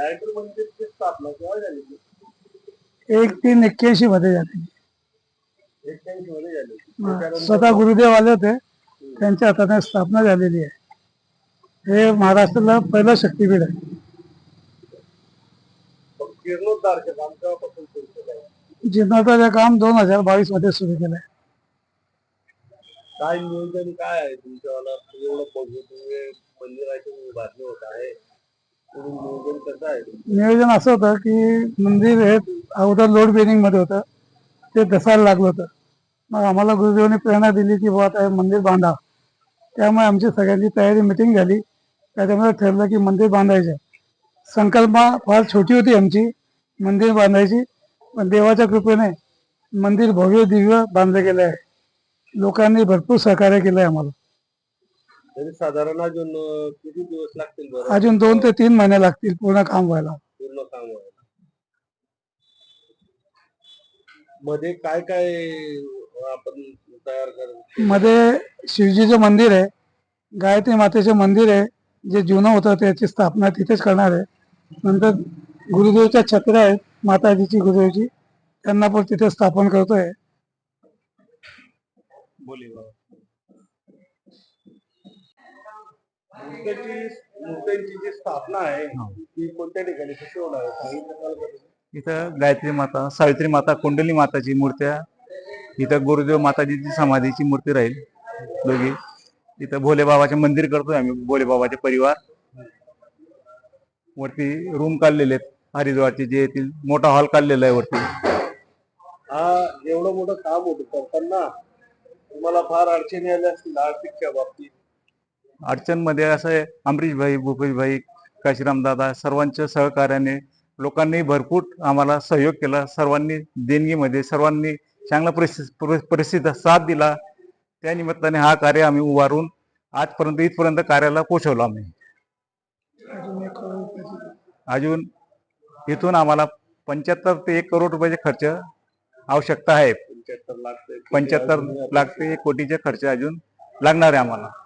स्थापना केव्हा झाली? एक तीन एक्क्याऐंशी मध्ये झाली. एक्क्याऐंशी मध्ये झाली. हा, स्वतः गुरुदेव आले होते. त्यांच्या हाताने स्थापना झालेली आहे. हे महाराष्ट्राला पहिलं शक्तीपीठ आहे. मग जीर्णोद्धारचं काम दोन हजार बावीसमध्ये सुरू केलं आहे. काय नियोजन काय आहे दिव्य मंदिराची उभारणी होत आहे. नियोजन असं होतं की मंदिर हे अगोदर लोड बेरिंगमध्ये होतं. ते धसायला लागलं होतं. मग आम्हाला गुरुदेवांनी प्रेरणा दिली की बुवा आता हे मंदिर बांधा. त्यामुळे आमची सगळ्यांची तयारी मिटिंग झाली. त्याच्यामुळे ठरलं की मंदिर बांधायचं. संकल्पना फार छोटी होती आमची मंदिर बांधायची. पण देवाच्या कृपेने मंदिर भव्य दिव्य बांधलं गेलं आहे लोकांनी भरपूर सहकार्य केलं आहे आम्हाला. तरी साधारण अजून अं, किती दिवस लागतील बरं? अजून दोन ते तीन महिने लागतील पूर्ण काम व्हायला. पूर्ण काम व्हायला. मध्ये काय काय आपण तयार कर मध्ये शिवजीचं मंदिर आहे गायत्री मातेचे मंदिर आहे जे जुनं होतं त्याची स्थापना तिथेच करणार आहे. नंतर गुरुदेवच्या छत्र्या आहेत माताजीची गुरुदेवची त्यांना पण तिथे स्थापन करतोय. बोली जी स्थापना आहे ती कोणत्या ठिकाणी कशी होणार आहे? सांगितलं का? इथं गायत्री माता सावित्री माता कुंडली माताची मूर्त्या इथं गुरुदेव माताजीची समाधीची मूर्ती राहील दोघी. इथं भोलेबाबाचे मंदिर करतोय आम्ही भोलेबाबाचे परिवार. वरती रूम काढलेले आहेत हरिद्वारचे जे येतील मोठा हॉल काढलेला आहे वरती. हा एवढं मोठं काम होतं करताना तुम्हाला फार अडचणी आल्या असतील आर्थिकच्या बाबतीत. अडचणमध्ये असं आहे अमरीशभाई भूपेशभाई काशीराम दादा सर्वांच्या सहकार्याने लोकांनी भरपूर आम्हाला सहयोग केला. सर्वांनी देणगीमध्ये सर्वांनी चांगला परिस्थिती परि- परिस्थितीचा साथ दिला. त्या निमित्ताने हा कार्य आम्ही उभारून आजपर्यंत इथपर्यंत कार्याला पोहोचवलो आम्ही. अजून इथून आम्हाला पंच्याहत्तर ते एक करोड रुपयाचे खर्च आवश्यकता आहे. पंच्याहत्तर लाख ते- पंच्याहत्तर लाख ते एक कोटीचे खर्च अजून लागणार आहे आम्हाला.